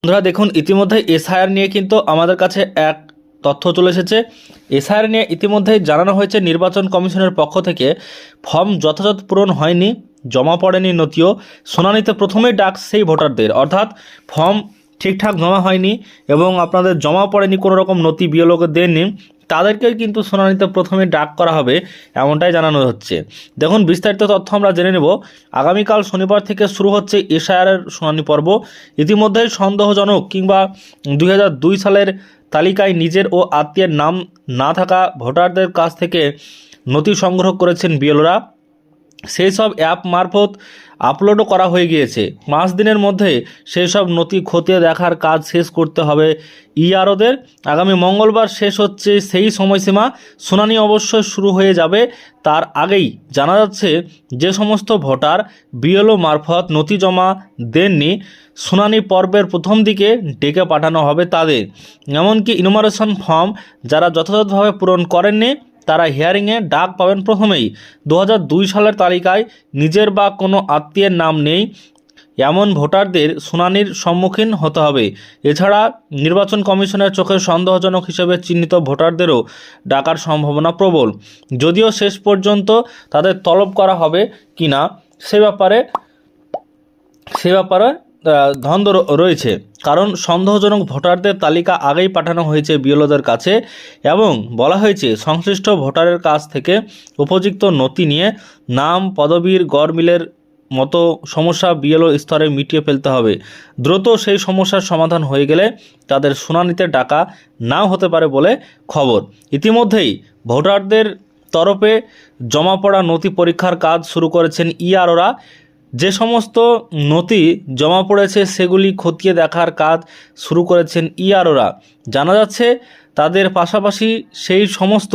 বন্ধুরা, দেখুন ইতিমধ্যে এসআইআর নিয়ে কিন্তু আমাদের কাছে এক তথ্য চলে এসেছে। এসআইআর নিয়ে ইতিমধ্যেই জানানো হয়েছে নির্বাচন কমিশনের পক্ষ থেকে। ফর্ম যথাযথ পূরণ হয়নি, জমা পড়েনি নথিও। শোনানিতে প্রথমেই ডাক সেই ভোটারদের। অর্থাৎ, ফর্ম ঠিকঠাক জমা হয়নি এবং আপনাদের জমা পড়েনি কোনো রকম নথি বিএলওকে দেননি। তাদেরকে কিন্তু শুনানিতে প্রথমে ডাক করা হবে, এমনটাই জানানো হচ্ছে। দেখুন, বিস্তারিত তথ্য আমরা জেনে নেব। আগামীকাল শনিবার থেকে শুরু হচ্ছে এসআইআরের শুনানি পর্ব। ইতিমধ্যেই সন্দেহজনক কিংবা দুই হাজার দুই সালের তালিকায় নিজের ও আত্মীয়ের নাম না থাকা ভোটারদের কাছ থেকে নথি সংগ্রহ করেছেন বিএলরা সেই সব অ্যাপ মারফত আপলোডও করা হয়ে গিয়েছে। পাঁচ দিনের মধ্যে সেই সব নথি খতিয়ে দেখার কাজ শেষ করতে হবে ইআরওদের আগামী মঙ্গলবার শেষ হচ্ছে সেই সময়সীমা। শুনানি অবশ্যই শুরু হয়ে যাবে। তার আগেই জানা যাচ্ছে যে সমস্ত ভোটার বিএলও মারফত নথি জমা দেননি। শুনানি পর্বের প্রথম দিকে ডেকে পাঠানো হবে তাদের। এমনকি ইনুমারেশন ফর্ম যারা যথাযথভাবে পূরণ করেননি তারা হিয়ারিংয়ে ডাক পাবেন প্রথমেই। দু হাজার দুই সালের তালিকায় নিজের বা কোনো আত্মীয়ের নাম নেই, এমন ভোটারদের শুনানির সম্মুখীন হতে হবে। এছাড়া নির্বাচন কমিশনের চোখে সন্দেহজনক হিসেবে চিহ্নিত ভোটারদেরও ডাকার সম্ভাবনা প্রবল। যদিও শেষ পর্যন্ত তাদের তলব করা হবে কি না সে ব্যাপারে সে ব্যাপারে ধন্দ রয়েছে। কারণ সন্দেহজনক ভোটারদের তালিকা আগেই পাঠানো হয়েছে বিএলওদের কাছে এবং বলা হয়েছে, সংশ্লিষ্ট ভোটারের কাছ থেকে উপযুক্ত নথি নিয়ে নাম, পদবীর গড়মিলের মতো সমস্যা বিএলও স্তরে মিটিয়ে ফেলতে হবে। দ্রুত সেই সমস্যার সমাধান হয়ে গেলে তাদের শুনানিতে ডাকা নাও হতে পারে বলে খবর। ইতিমধ্যেই ভোটারদের তরফে জমা পড়া নথি পরীক্ষার কাজ শুরু করেছেন ইআরওরা যে সমস্ত নথি জমা পড়েছে সেগুলি খতিয়ে দেখার কাজ শুরু করেছেন ইআরওরা জানা যাচ্ছে, তাদের পাশাপাশি সেই সমস্ত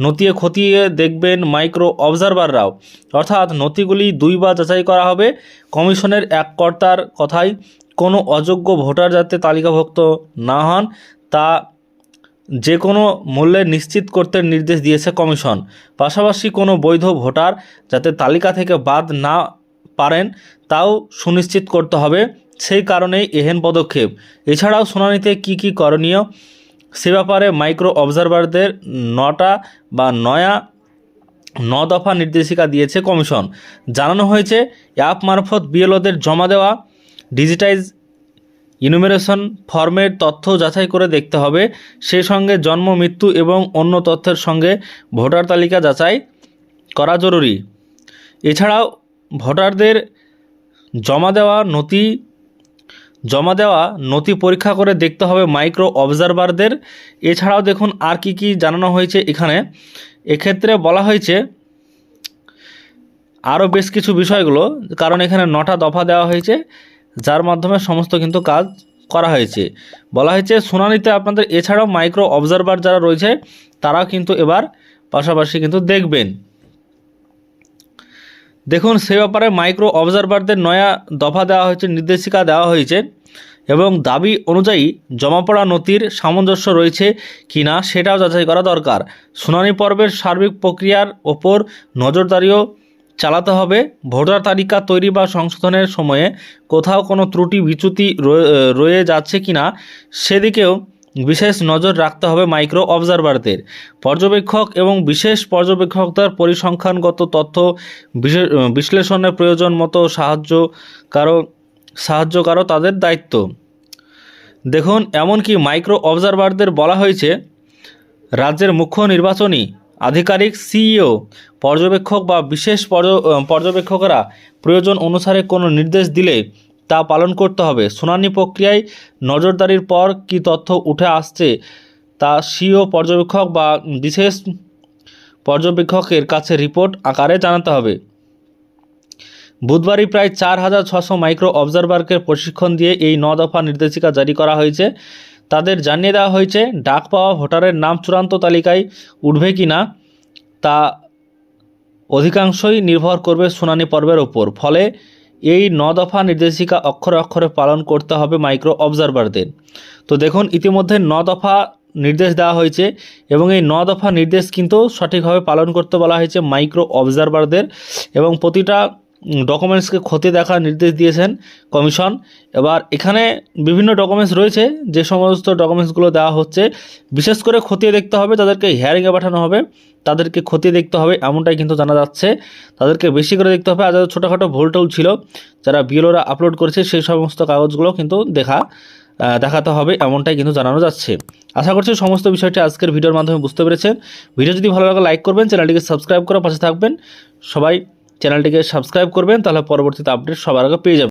নথি খতিয়ে দেখবেন মাইক্রো অবজারভাররাও। অর্থাৎ নথিগুলি দুইবার যাচাই করা হবে, কমিশনের এক কর্তার কথায়। কোনো অযোগ্য ভোটার যাতে তালিকাভুক্ত না হন, তা যে কোনো মূল্যে নিশ্চিত করতে নির্দেশ দিয়েছে কমিশন। পাশাপাশি কোনো বৈধ ভোটার যাতে তালিকা থেকে বাদ না পারেন, তাও সুনিশ্চিত করতে হবে। সেই কারণেই এহেন পদক্ষেপ। এছাড়াও শুনানিতে কি কি করণীয়, সে ব্যাপারে মাইক্রো অবজারভারদের নটা বা নয়া ন দফা নির্দেশিকা দিয়েছে কমিশন। জানানো হয়েছে, অ্যাপ মারফত বিএলওদের জমা দেওয়া, ডিজিটাইজ ইনুমেরেশন ফর্মের তথ্য যাচাই করে দেখতে হবে সেই সঙ্গে জন্ম, মৃত্যু এবং অন্য তথ্যের সঙ্গে ভোটার তালিকা যাচাই করা জরুরি। এছাড়াও ভোটারদের জমা দেওয়া নথি, জমা দেওয়া নথি পরীক্ষা করে দেখতে হবে মাইক্রো অবজারভারদের। এছাড়াও দেখুন আর কি কি জানানো হয়েছে এখানে। এক্ষেত্রে বলা হয়েছে, আরও বেশ কিছু বিষয়গুলো, কারণ এখানে নটা দফা দেওয়া হয়েছে, যার মাধ্যমে সমস্ত কিন্তু কাজ করা হয়েছে। বলা হয়েছে, শুনানিতে আপনাদের এছাড়াও মাইক্রো অবজারভার যারা রয়েছে, তারাও কিন্তু এবার পাশাপাশি কিন্তু দেখবেন। দেখুন, সে ব্যাপারে মাইক্রো অবজারভারদের নয়া দফা দেওয়া হয়েছে, নির্দেশিকা দেওয়া হয়েছে, এবং দাবি অনুযায়ী জমা পড়া নথির সামঞ্জস্য রয়েছে কি না সেটাও যাচাই করা দরকার। শুনানি পর্বের সার্বিক প্রক্রিয়ার ওপর নজরদারিও চালাতে হবে। ভোটার তালিকা তৈরি বা সংশোধনের সময়ে কোথাও কোনো ত্রুটি, বিচ্যুতি রয়ে- যাচ্ছে কি না সেদিকেও বিশেষ নজর রাখতে হবে মাইক্রো অবজারভারদের। পর্যবেক্ষক এবং বিশেষ পর্যবেক্ষকদের পরিসংখ্যানগত তথ্য বিশে- বিশ্লেষণের প্রয়োজন মতো সাহায্য কারও সাহায্য কারও তাদের দায়িত্ব। দেখুন, এমনকি মাইক্রো অবজারভারদের বলা হয়েছে, রাজ্যের মুখ্য নির্বাচনী আধিকারিক, সিইও, পর্যবেক্ষক বা বিশেষ পর্য- পর্যবেক্ষকরা প্রয়োজন অনুসারে কোনো নির্দেশ দিলে তা পালন করতে হবে। শুনানি প্রক্রিয়ায় নজরদারির পর কি তথ্য উঠে আসছে তা সিও পর্যবেক্ষক বা বিশেষ পর্যবেক্ষকের কাছে রিপোর্ট আকারে জানাতে হবে। বুধবারই প্রায় চার হাজার ছশো মাইক্রো অবজারভারকে প্রশিক্ষণ দিয়ে এই ন দফা নির্দেশিকা জারি করা হয়েছে। তাদের জানিয়ে দেওয়া হয়েছে, ডাক পাওয়া ভোটারের নাম চূড়ান্ত তালিকায় উঠবে কি না তা অধিকাংশই নির্ভর করবে শুনানি পর্বের ওপর। ফলে এই ন দফা নির্দেশিকা অক্ষরে অক্ষরে পালন করতে হবে মাইক্রো অবজারভারদের তো দেখুন, ইতিমধ্যে ন দফা নির্দেশ দেওয়া হয়েছে এবং এই ন দফা নির্দেশ কিন্তু সঠিকভাবে পালন করতে বলা হয়েছে মাইক্রো অবজারভারদের এবং প্রতিটা ডকুমেন্টসকে খতিয়ে দেখার নির্দেশ দিয়েছেন কমিশন। এবার এখানে বিভিন্ন ডকুমেন্টস রয়েছে, যে সমস্ত ডকুমেন্টসগুলো দেওয়া হচ্ছে, বিশেষ করে খতিয়ে দেখতে হবে, তাদেরকে হিয়ারিংয়ে পাঠানো হবে। তাদেরকে খতিয়ে দেখতে হবে, এমনটাই কিন্তু জানা যাচ্ছে। তাদেরকে বেশি করে দেখতে হবে। আর যাদের ছোটোখাটো ভুল টুল ছিল, যারা বিএলওরা আপলোড করেছে, সেই সমস্ত কাগজগুলো কিন্তু দেখা দেখাতে হবে, এমনটাই কিন্তু জানানো যাচ্ছে। আশা করছি সমস্ত বিষয়টি আজকের ভিডিওর মাধ্যমে বুঝতে পেরেছেন। ভিডিও যদি ভালো লাগে লাইক করবেন, চ্যানেলটিকে সাবস্ক্রাইব করে পাশে থাকবেন। সবাই চ্যানেলটিকে সাবস্ক্রাইব করবেন তাহলে পরবর্তীতে আপডেট সবার আগে পেয়ে যাবেন।